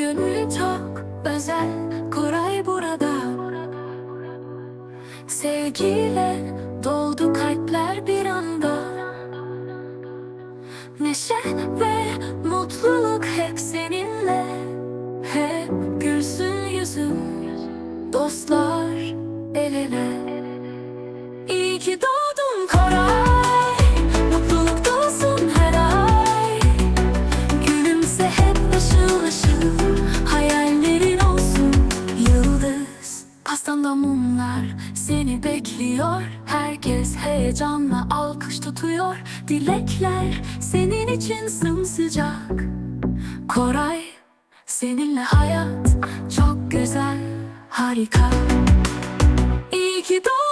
Bugün çok özel. Koray burada. Sevgiyle doldu kalpler bir anda. Neşe ve mutluluk hep seninle. Hep gülsün yüzün Dostlar el ele. İyi ki doğdun Pastanda mumlar seni bekliyor. Herkes heyecanla alkış tutuyor. Dilekler senin için sımsıcak. Koray seninle hayat çok güzel harika. İyi ki doğdun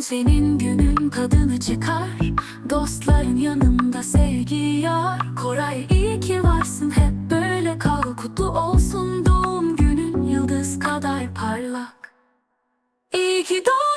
Bugün senin günün tadını çıkar. Dostların yanında sevgi yar. Koray iyi ki varsın. Hep böyle kal. Kutlu olsun doğum günün yıldız kadar parlak. İyi ki doğdun